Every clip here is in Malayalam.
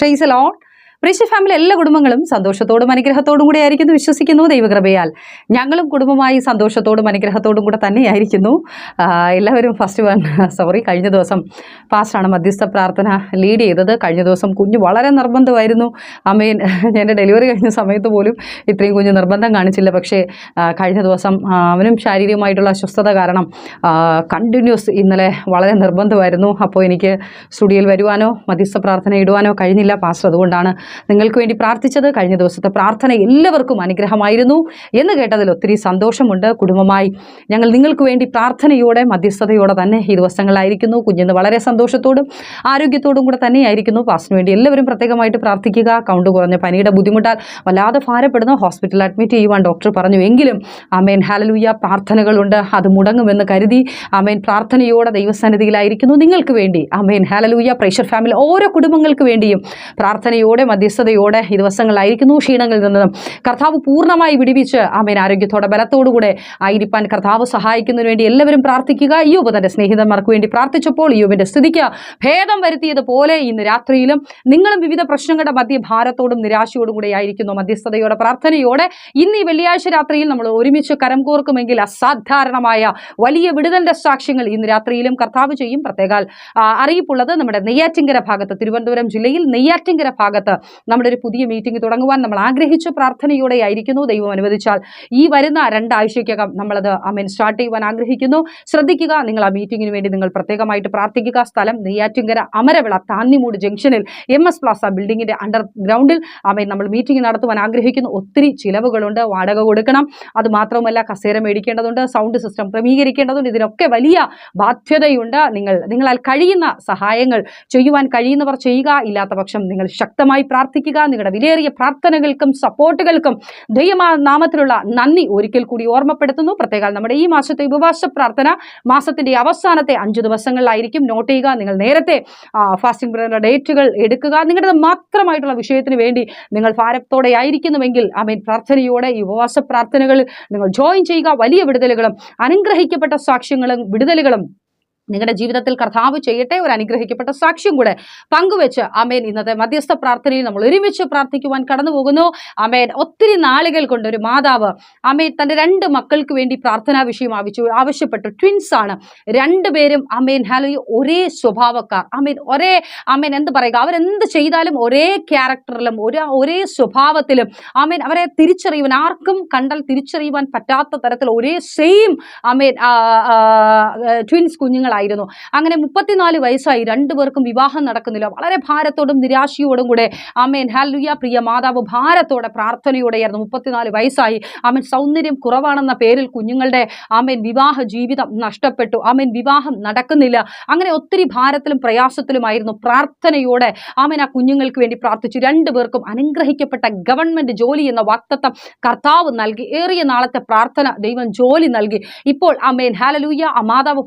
Praise a lot. Praiser family എല്ലാ കുടുംബങ്ങളും സന്തോഷത്തോടും അനുഗ്രഹത്തോടും കൂടെ ആയിരിക്കുന്നു വിശ്വസിക്കുന്നു ദൈവകൃപയാൽ. ഞങ്ങളും കുടുംബമായി സന്തോഷത്തോടും അനുഗ്രഹത്തോടും കൂടെ തന്നെയായിരിക്കുന്നു. എല്ലാവരും ഫസ്റ്റ് വൺ സോറി കഴിഞ്ഞ ദിവസം പാസ്റ്റാണ് മധ്യസ്ഥ പ്രാർത്ഥന ലീഡ് ചെയ്തത്. കഴിഞ്ഞ ദിവസം കുഞ്ഞ് വളരെ നിർബന്ധമായിരുന്നു. അമ്മേൻ എന്റെ ഡെലിവറി കഴിഞ്ഞ സമയത്ത് പോലും ഇത്രയും കുഞ്ഞ് നിർബന്ധം കാണിച്ചില്ല. പക്ഷേ കഴിഞ്ഞ ദിവസം അവനും ശാരീരികമായിട്ടുള്ള അസ്വസ്ഥത കാരണം കണ്ടിന്യൂസ് ഇന്നലെ വളരെ നിർബന്ധമായിരുന്നു. അപ്പോൾ എനിക്ക് സ്റ്റുഡിയോയിൽ വരുവാനോ മധ്യസ്ഥ പ്രാർത്ഥന ഇടുവാനോ കഴിഞ്ഞില്ല. പാസ്റ്റർ അതുകൊണ്ടാണ് നിങ്ങൾക്ക് വേണ്ടി പ്രാർത്ഥിച്ചത് കഴിഞ്ഞ ദിവസത്തെ പ്രാർത്ഥന എല്ലാവർക്കും അനുഗ്രഹമായിരുന്നു എന്ന് കേട്ടതിൽ ഒത്തിരി സന്തോഷമുണ്ട്. കുടുംബമായി ഞങ്ങൾ നിങ്ങൾക്ക് വേണ്ടി പ്രാർത്ഥനയോടെ മധ്യസ്ഥതയോടെ തന്നെ ഈ ദിവസങ്ങളായിരിക്കുന്നു. കുഞ്ഞിന്ന് വളരെ സന്തോഷത്തോടും ആരോഗ്യത്തോടും കൂടെ തന്നെയായിരിക്കുന്നു. പാസ്റ്റിന് വേണ്ടി എല്ലാവരും പ്രത്യേകമായിട്ട് പ്രാർത്ഥിക്കുക. കൗണ്ട് കുറഞ്ഞ പനിയുടെ ബുദ്ധിമുട്ടാൽ വല്ലാതെ ഭാരപ്പെടുന്നു ഹോസ്പിറ്റലിൽ അഡ്മിറ്റ് ചെയ്യുവാൻ ഡോക്ടർ പറഞ്ഞു. എങ്കിലും അമേൻ ഹാലലൂയ പ്രാർത്ഥനകളുണ്ട്. അത് മുടങ്ങുമെന്ന് കരുതി അമേൻ പ്രാർത്ഥനയോടെ ദൈവസന്നിധിയിലായിരിക്കുന്നു. നിങ്ങൾക്ക് വേണ്ടി അമേൻ ഹാലലൂയ പ്രേഷർ ഫാമിലി ഓരോ കുടുംബങ്ങൾക്ക് വേണ്ടിയും പ്രാർത്ഥനയോടെ മധ്യസ്ഥതയോടെ ഈ ദിവസങ്ങളിലായിരിക്കുന്നു ക്ഷീണങ്ങളിൽ നിന്നും. കർത്താവ് പൂർണമായി വിടിവിച്ച് അമേൻ ആരോഗ്യത്തോടെ ബലത്തോടുകൂടെ ആയിരിക്കാൻ കർത്താവ് സഹായിക്കുന്നതിന് വേണ്ടി എല്ലാവരും പ്രാർത്ഥിക്കുക. യോബ് തന്റെ സ്നേഹിതന്മാർക്ക് വേണ്ടി പ്രാർത്ഥിച്ചപ്പോൾ യോബിന്റെ സ്ഥിതിക്ക് ഭേദം വരുത്തിയതുപോലെ ഇന്ന് രാത്രിയിലും നിങ്ങളും വിവിധ പ്രശ്നങ്ങളുടെ മധ്യ ഭാരത്തോടും നിരാശയോടും കൂടെ ആയിരിക്കുന്നു. മധ്യസ്ഥതയോടെ പ്രാർത്ഥനയോടെ ഇന്ന് ഈ വെള്ളിയാഴ്ച രാത്രിയിൽ നമ്മൾ ഒരുമിച്ച് കരം കോർക്കുമെങ്കിൽ അസാധാരണമായ വലിയ വിടുതലിന്റെ സാക്ഷ്യങ്ങൾ ഇന്ന് രാത്രിയിലും കർത്താവ് ചെയ്യും. പ്രത്യേകാൽ അറിയിപ്പുള്ളത് നമ്മുടെ നെയ്യാറ്റിങ്കര ഭാഗത്ത് തിരുവനന്തപുരം ജില്ലയിൽ നെയ്യാറ്റിങ്കര ഭാഗത്ത് നമ്മുടെ ഒരു പുതിയ മീറ്റിംഗ് തുടങ്ങുവാൻ നമ്മൾ ആഗ്രഹിച്ച പ്രാർത്ഥനയോടെ ആയിരിക്കുന്നു. ദൈവം അനുവദിച്ചാൽ ഈ വരുന്ന രണ്ടാഴ്ചയ്ക്കകം നമ്മളത് അമേൻ സ്റ്റാർട്ട് ചെയ്യുവാൻ ആഗ്രഹിക്കുന്നു. ശ്രദ്ധിക്കുക നിങ്ങൾ ആ മീറ്റിംഗിന് വേണ്ടി നിങ്ങൾ പ്രത്യേകമായിട്ട് പ്രാർത്ഥിക്കുക. സ്ഥലം നെയ്യാറ്റിങ്കര അമരവിള താന്നിമൂട് ജംഗ്ഷനിൽ എം എസ് പ്ലാസ ബിൽഡിങ്ങിന്റെ അണ്ടർഗ്രൗണ്ടിൽ അമേൻ നമ്മൾ മീറ്റിംഗ് നടത്തുവാൻ ആഗ്രഹിക്കുന്നു. ഒത്തിരി ചിലവുകളുണ്ട്. വാടക കൊടുക്കണം. അത് കസേര മേടിക്കേണ്ടതുണ്ട്. Sound system ക്രമീകരിക്കേണ്ടതുണ്ട്. ഇതിനൊക്കെ വലിയ ബാധ്യതയുണ്ട്. നിങ്ങൾ നിങ്ങളാൽ കഴിയുന്ന സഹായങ്ങൾ ചെയ്യുവാൻ കഴിയുന്നവർ ചെയ്യുക. ഇല്ലാത്ത നിങ്ങൾ ശക്തമായി പ്രാർത്ഥിക്കുക നിങ്ങളുടെ വിലയേറിയ പ്രാർത്ഥനകൾക്കും സപ്പോർട്ടുകൾക്കും ദൈവമാ നാമത്തിലുള്ള നന്ദി ഒരിക്കൽ കൂടി ഓർമ്മപ്പെടുത്തുന്നു. പ്രത്യേകം നമ്മുടെ ഈ മാസത്തെ ഉപവാസ പ്രാർത്ഥന മാസത്തിന്റെ അവസാനത്തെ അഞ്ച് ദിവസങ്ങളിലായിരിക്കും. നോട്ട് ചെയ്യുക നിങ്ങൾ നേരത്തെ ഫാസ്റ്റിംഗ് പ്രയറിന്റെ ഡേറ്റുകൾ എടുക്കുക. നിങ്ങളുടെ മാത്രമായിട്ടുള്ള വിഷയത്തിന് വേണ്ടി നിങ്ങൾ ഭാരത്തോടെ ആയിരിക്കുന്നുവെങ്കിൽ അമീൻ പ്രാർത്ഥനയോടെ ഈ ഉപവാസ പ്രാർത്ഥനകൾ നിങ്ങൾ ജോയിൻ ചെയ്യുക. വലിയ വിടുതലുകളും അനുഗ്രഹിക്കപ്പെട്ട സാക്ഷ്യങ്ങളും വിടുതലുകളും നിങ്ങളുടെ ജീവിതത്തിൽ കർത്താവ് ചെയ്യട്ടെ ഒരു അനുഗ്രഹിക്കപ്പെട്ട സാക്ഷ്യം കൂടെ പങ്കുവെച്ച് അമേൻ ഇന്നത്തെ മധ്യസ്ഥ പ്രാർത്ഥനയിൽ നമ്മൾ ഒരുമിച്ച് പ്രാർത്ഥിക്കുവാൻ കടന്നു പോകുന്നു അമേൻ ഒത്തിരി നാളുകൾ കൊണ്ട് ഒരു മാതാവ് അമേൻ തന്റെ രണ്ട് മക്കൾക്ക് വേണ്ടി പ്രാർത്ഥനാ വിഷയം ആവശ്യ ആവശ്യപ്പെട്ടു ട്വിൻസ് ആണ്. രണ്ടുപേരും അമേൻ ഹലോ ഒരേ സ്വഭാവക്കാർ. അമേൻ ഒരേ അമേൻ എന്ത് പറയുക അവരെന്ത് ചെയ്താലും ഒരേ ക്യാരക്ടറിലും ഒരേ ഒരേ സ്വഭാവത്തിലും അമേൻ അവരെ തിരിച്ചറിയുവാൻ ആർക്കും കണ്ടാൽ തിരിച്ചറിയുവാൻ പറ്റാത്ത തരത്തിൽ ഒരേ സെയിം അമേൻ ട്വിൻസ് കുഞ്ഞുങ്ങളായിരുന്നു അങ്ങനെ മുപ്പത്തിനാല് വയസ്സായി രണ്ടുപേർക്കും വിവാഹം നടക്കുന്നില്ല. വളരെ ഭാരത്തോടും നിരാശയോടും കൂടെ അമേൻ ഹല്ലുയ പ്രിയ മാതാവ് ഭാരത്തോടെ പ്രാർത്ഥനയോടെയായിരുന്നു മുപ്പത്തിനാല് വയസ്സായി. അമ്മൻ സൗന്ദര്യം കുറവാണെന്ന പേരിൽ കുഞ്ഞുങ്ങളുടെ അമേൻ വിവാഹ ജീവിതം നഷ്ടപ്പെട്ടു. അമേൻ വിവാഹം നടക്കുന്നില്ല. അങ്ങനെ ഒത്തിരി ഭാരത്തിലും പ്രയാസത്തിലുമായിരുന്നു. പ്രാർത്ഥനയോടെ ആമേൻ ആ കുഞ്ഞുങ്ങൾക്ക് വേണ്ടി പ്രാർത്ഥിച്ചു. രണ്ടുപേർക്കും അനുഗ്രഹിക്കപ്പെട്ട ഗവൺമെന്റ് ജോലി എന്ന വാക്തത്വം കർത്താവ് നൽകി. ഏറിയ നാളത്തെ പ്രാർത്ഥന ദൈവം ജോലി നൽകി. ഇപ്പോൾ അമേൻ ഹാലലൂയ മാതാവ്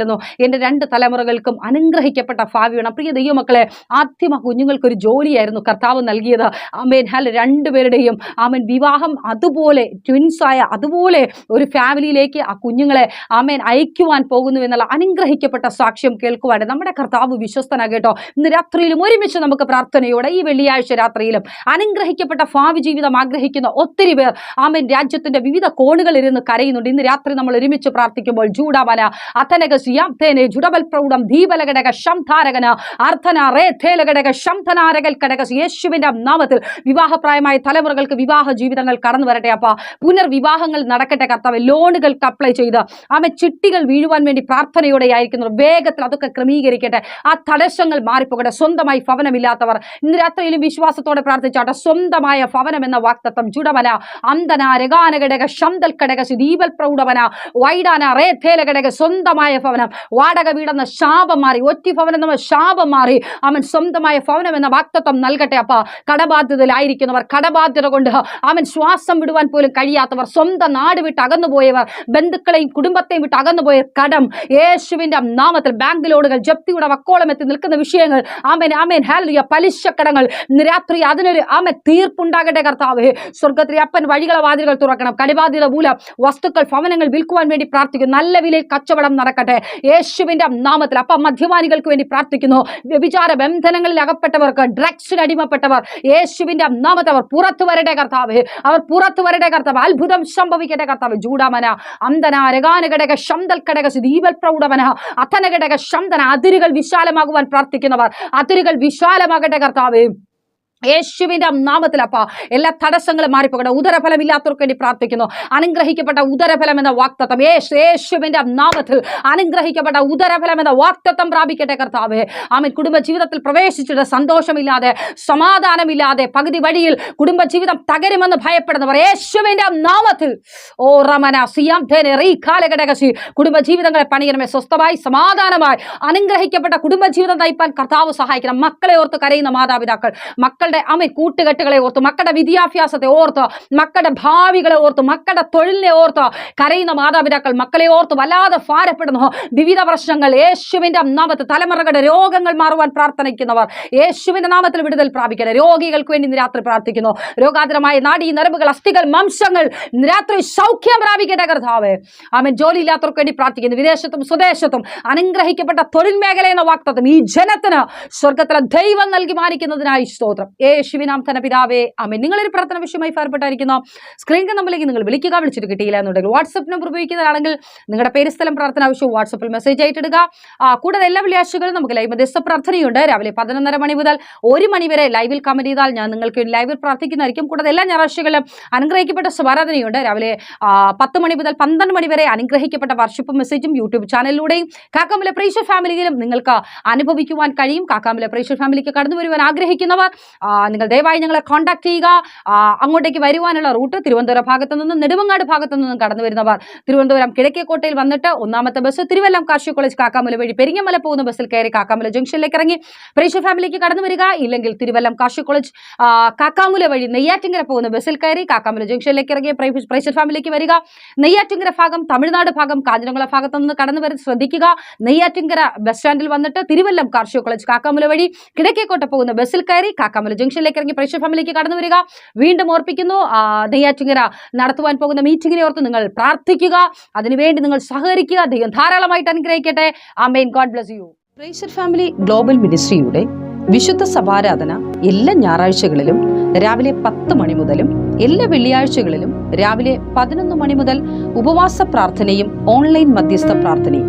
ഭാരത്തോടെയായിരുന്നു എന്റെ രണ്ട് തലമുറകൾക്കും അനുഗ്രഹിക്കപ്പെട്ട ഭാവിയാണ്. പ്രിയ ദൈവമക്കളെ ആദ്യം ആ കുഞ്ഞുങ്ങൾക്ക് ഒരു ജോലിയായിരുന്നു കർത്താവ് നൽകിയത്. ആമേൻ. ഹാൽ രണ്ടുപേരുടെയും ആമേൻ. വിവാഹം അതുപോലെ ട്വിൻസായ അതുപോലെ ഒരു ഫാമിലിയിലേക്ക് ആ കുഞ്ഞുങ്ങളെ ആമേൻ അയക്കുവാൻ പോകുന്നു എന്നുള്ള അനുഗ്രഹിക്കപ്പെട്ട സാക്ഷ്യം കേൾക്കുവാൻ നമ്മുടെ കർത്താവ് വിശ്വസ്തനാ കേട്ടോ. ഇന്ന് രാത്രിയിലും ഒരുമിച്ച് നമുക്ക് പ്രാർത്ഥനയോടെ ഈ വെള്ളിയാഴ്ച രാത്രിയിലും അനുഗ്രഹിക്കപ്പെട്ട ഭാവി ജീവിതം ആഗ്രഹിക്കുന്ന ഒത്തിരി പേർ ആമേൻ രാജ്യത്തിന്റെ വിവിധ കോണുകളിൽ ഇരുന്ന് കരയുന്നുണ്ട്. ഇന്ന് രാത്രി നമ്മൾ ഒരുമിച്ച് പ്രാർത്ഥിക്കുമ്പോൾ ജൂഡാമന അഥനകസിയാപ്തേനെ ജുഡബൽ പ്രൗഢം ദീപലഘടക ശംധാരകന അർത്ഥന റേഥേലഘടക ശംധനാരകൽ ഘടക യേശുവിന്റെ നാമത്തിൽ വിവാഹപ്രായമായ തലമുറകൾക്ക് വിവാഹ ജീവിതങ്ങൾ കടന്നു വരട്ടെ അപ്പ. പുനർവിവാഹങ്ങൾ നടക്കട്ടെ കർത്താവ്. ലോണുകൾക്ക് അപ്ലൈ ചെയ്ത് ആമ ചിട്ടികൾ വീഴുവാൻ വേണ്ടി പ്രാർത്ഥനയോടെ ആയിരിക്കുന്നു വേഗത്തിൽ അതൊക്കെ ക്രമീകരിക്കട്ടെ. ആ തടസ്സങ്ങൾ മാറിപ്പോകട്ടെ. സ്വന്തമായി ഭവനമില്ലാത്തവർ ഇന്ന് രാത്രിയിലും വിശ്വാസത്തോടെ പ്രാർത്ഥിച്ചാട്ടെ. സ്വന്തമായ ഭവനം എന്ന വാക്തത്വം ജുഡവന അന്തന രഗാനഘടക ശന്തൽ ഘടക ദീപൽ പ്രൗഢവന വൈഡാന റേഥേലഘടക സ്വന്തമായ ഭവനം. വാടക വീടെന്ന ശാപം മാറി ഒറ്റി ഭവനം എന്ന ശാപം മാറി. അവൻ സ്വന്തമായ ഭവനം എന്ന വാക്തത്വം നൽകട്ടെ അപ്പ. കടബാധ്യതയിലായിരിക്കുന്നവർ കടബാധ്യത കൊണ്ട് അവൻ ശ്വാസം വിടുവാൻ പോലും കഴിയാത്തവർ സ്വന്തം നാട് വിട്ട് അകന്നുപോയവർ ബന്ധുക്കളെയും കുടുംബത്തെയും വിട്ട് അകന്നുപോയ കടം. യേശുവിന്റെ നാമത്തിൽ ബാങ്ക് ലോണുകൾ ജപ്തിയുടെ വക്കോളം എത്തി നിൽക്കുന്ന വിഷയങ്ങൾ. ആമേൻ ആമേൻ ഹാലിയ പലിശക്കടങ്ങൾ കടങ്ങൾ. രാത്രി അതിനൊരു ആമൻ തീർപ്പുണ്ടാകട്ടെ കർത്താവേ. സ്വർഗത്തിൽ അപ്പൻ വഴികളെ വാതിലുകൾ തുറക്കണം. കടിബാധ്യത മൂലം വസ്തുക്കൾ ഭവനങ്ങൾ വിൽക്കുവാൻ വേണ്ടി പ്രാർത്ഥിക്കും. നല്ല വിലയിൽ കച്ചവടം നടക്കട്ടെ. യേശുവിന്റെ നാമത്തിൽ അപ്പ മദ്യപാനികൾക്ക് വേണ്ടി പ്രാർത്ഥിക്കുന്നു. വ്യഭിചാര ബന്ധനങ്ങളിൽ അകപ്പെട്ടവർക്ക് ഡ്രഗ്സിന് അടിമപ്പെട്ടവർ യേശുവിന്റെ നാമത്തിൽ അവർ പുറത്തു വരട്ടെ കർത്താവ്. അവർ പുറത്തു വരട്ടെ കർത്താവ്. അത്ഭുതം സംഭവിക്കട്ടെ കർത്താവ്. ജൂഡാമന അന്തന രഗാനഘടക ശന്തൽ ഘടക ദീപൽ പ്രൗഢമന അഥനഘടക ശന്തന അതിരുകൾ വിശാലമാകുവാൻ പ്രാർത്ഥിക്കുന്നവർ അതിരുകൾ വിശാലമാകട്ടെ കർത്താവ്. യേശുവിന്റെ നാമത്തിൽ അപ്പ എല്ലാ തടസ്സങ്ങളും മാറിപ്പോകട്ടെ ഉദരഫലം ഇല്ലാത്തവർക്ക് വേണ്ടി പ്രാർത്ഥിക്കുന്നു. അനുഗ്രഹിക്കപ്പെട്ട ഉദരഫലം എന്ന വാക്തത്വം. യേശു യേശുവിന്റെ നാമത്തിൽ അനുഗ്രഹിക്കപ്പെട്ട ഉദരഫലം എന്ന വാക്തത്വം പ്രാപിക്കട്ടെ കർത്താവ്. ആമൻ. കുടുംബജീവിതത്തിൽ പ്രവേശിച്ചിട്ട് സന്തോഷമില്ലാതെ സമാധാനമില്ലാതെ പകുതി വഴിയിൽ കുടുംബ ജീവിതം തകരുമെന്ന് ഭയപ്പെടുന്നവർ യേശുവിന്റെ നാമത്തിൽ. ഓ റമന സിയാം ധേനെ റീ കാലഘടകശി കുടുംബ ജീവിതങ്ങളെ പണിയണമേ. സ്വസ്ഥമായി സമാധാനമായി അനുഗ്രഹിക്കപ്പെട്ട കുടുംബജീവിതം നയിപ്പാൻ കർത്താവ് സഹായിക്കണം. മക്കളെ ഓർത്ത് കരയുന്ന മാതാപിതാക്കൾ മക്കളുടെ അമ്മ കൂട്ടുകെട്ടുകളെ ഓർത്ത് മക്കളുടെ വിദ്യാഭ്യാസത്തെ ഓർത്ത് മക്കളുടെ ഭാവികളെ ഓർത്ത് മക്കളുടെ തൊഴിലിനെ ഓർത്ത് കരയുന്ന മാതാപിതാക്കൾ മക്കളെ ഓർത്ത് വല്ലാതെ ഭാരപ്പെടുന്നു. വിവിധ പ്രശ്നങ്ങൾ യേശുവിന്റെ നാമത്തിൽ തലമുറകളുടെ രോഗങ്ങൾ മാറുവാൻ പ്രാർത്ഥനിക്കുന്നവർ യേശുവിന്റെ നാമത്തിൽ വിടുതൽ പ്രാപിക്കണം രോഗികൾക്ക് വേണ്ടി രാത്രി പ്രാർത്ഥിക്കുന്നു. രോഗാതരമായ നാടി നരമ്പുകൾ അസ്ഥികൾ ഇന്ന് രാത്രി സൗഖ്യം പ്രാപിക്കട്ടെ കർത്താവ്. ആമൻ. ജോലി ഇല്ലാത്തവർക്ക് വേണ്ടി പ്രാർത്ഥിക്കുന്നു. വിദേശത്തും സ്വദേശത്തും അനുഗ്രഹിക്കപ്പെട്ട തൊഴിൽ മേഖല എന്ന വാക്തത്വം ഈ ജനത്തിന് സ്വർഗത്തിലെ ദൈവം നൽകി മാനിക്കുന്നതിനായി സ്തോത്രം. യേശുവിനാം തന്നെ പിതാവേ അമ്മ നിങ്ങളൊരു പ്രാർത്ഥന വിഷയമായി ഫേർപ്പെട്ടായിരിക്കുന്നു സ്ക്രീൻ നമ്പറിലേക്ക് നിങ്ങൾ വിളിക്കുക വിളിച്ചിട്ട് കിട്ടിയില്ല എന്നുണ്ടെങ്കിൽ വാട്സപ്പ് നമ്പർ ഉപയോഗിക്കുന്നതാണെങ്കിൽ നിങ്ങളുടെ പേര് സ്ഥലം പ്രാർത്ഥന ആവശ്യം വാട്സപ്പിൽ മെസ്സേജ് ആയിട്ടിടുക കൂടാതെ എല്ലാ വെള്ളിയാഴ്ചകളും നമുക്ക് ലൈവ് മധ്യസ്ഥ പ്രാർത്ഥനയുണ്ട് രാവിലെ പതിനൊന്നര മണി മുതൽ ഒരു മണി വരെ ലൈവിൽ കമന്റ് ചെയ്താൽ ഞാൻ നിങ്ങൾക്ക് ലൈവിൽ പ്രാർത്ഥിക്കുന്നതായിരിക്കും. കൂടാതെ എല്ലാ ഞായറാഴ്ചകളിലും അനുഗ്രഹിക്കപ്പെട്ട സ്വാരാധനയുണ്ട് രാവിലെ പത്ത് മണി മുതൽ പന്ത്രണ്ട് മണി വരെ അനുഗ്രഹിക്കപ്പെട്ട വർഷിപ്പ് മെസ്സേജും യൂട്യൂബ് ചാനലിലൂടെയും കാക്കാമല പ്രേക്ഷ ഫാമിലിയിലും നിങ്ങൾക്ക് അനുഭവിക്കുവാൻ കഴിയും. കാക്കാമല പ്രേക്ഷ ഫാമിലിക്ക് കടന്നു വരുവാൻ ആഗ്രഹിക്കുന്നവർ നിങ്ങൾ ദയവായി ഞങ്ങളെ കോൺടാക്ട് ചെയ്യുക. അങ്ങോട്ടേക്ക് വരുവാനുള്ള റൂട്ട് തിരുവനന്തപുരം ഭാഗത്തു നിന്നും നെടുമങ്ങാട് ഭാഗത്തു നിന്നും കടന്നു വരുന്നവർ. തിരുവനന്തപുരം കിഴക്കേക്കോട്ടയിൽ വന്നിട്ട് ഒന്നാമത്തെ ബസ് തിരുവല്ലം കാർഷിക കോളേജ് കാക്കാമല വഴി പെരിങ്ങമല പോകുന്ന ബസ്സിൽ കയറി കാക്കാമല ജംഗ്ഷനിലേക്ക് ഇറങ്ങി. പ്രേക്ഷ ഫാമിലിക്ക് കടന്നു വരിക. ഇല്ലെങ്കിൽ തിരുവല്ലം കാർഷിക കോളേജ് കാക്കാമല വഴി നെയ്യാറ്റിങ്കര പോകുന്ന ബസ്സിൽ കയറി കാക്കാമല ജംഗ്ഷനിലേക്ക് ഇറങ്ങി പ്രേക്ഷ ഫാമിലിക്ക് വരിക. നെയ്യാറ്റിങ്കര ഭാഗം തമിഴ്നാട് ഭാഗം കാഞ്ഞിരംകുളം ഭാഗത്തു നിന്ന് കടന്നു വരാൻ ശ്രദ്ധിക്കുക. നെയ്യാറ്റിങ്കര ബസ് സ്റ്റാൻഡിൽ വന്നിട്ട് തിരുവല്ലം കാർഷിക കോളേജ് കാക്കാമല വഴി കിഴക്കേക്കോട്ട പോകുന്ന ബസ്സിൽ കയറി കാക്കാമുല ജംഗ്ഷനിലേക്ക് ഇറങ്ങി പ്രേക്ഷക ഫാമിലേക്ക് കടന്നു വരിക. വീണ്ടും ഓർപ്പിക്കുന്നു നെയ്യാറ്റിങ്ങര നടത്തുവാൻ പോകുന്ന മീറ്റിങ്ങിനെ ഓർത്ത് നിങ്ങൾ പ്രാർത്ഥിക്കുക. അതിനുവേണ്ടി നിങ്ങൾ സഹകരിക്കുക. ദൈവം ധാരാളമായിട്ട് അനുഗ്രഹിക്കട്ടെ. ആ main God bless you. Praiser family global മിനിസ്ട്രിയുടെ വിശുദ്ധ സഭാരാധന എല്ലാ ഞായറാഴ്ചകളിലും രാവിലെ പത്ത് മണി മുതലും എല്ലാ വെള്ളിയാഴ്ചകളിലും രാവിലെ പതിനൊന്ന് മണി മുതൽ ഉപവാസ പ്രാർത്ഥനയും ഓൺലൈൻ മധ്യസ്ഥ പ്രാർത്ഥനയും.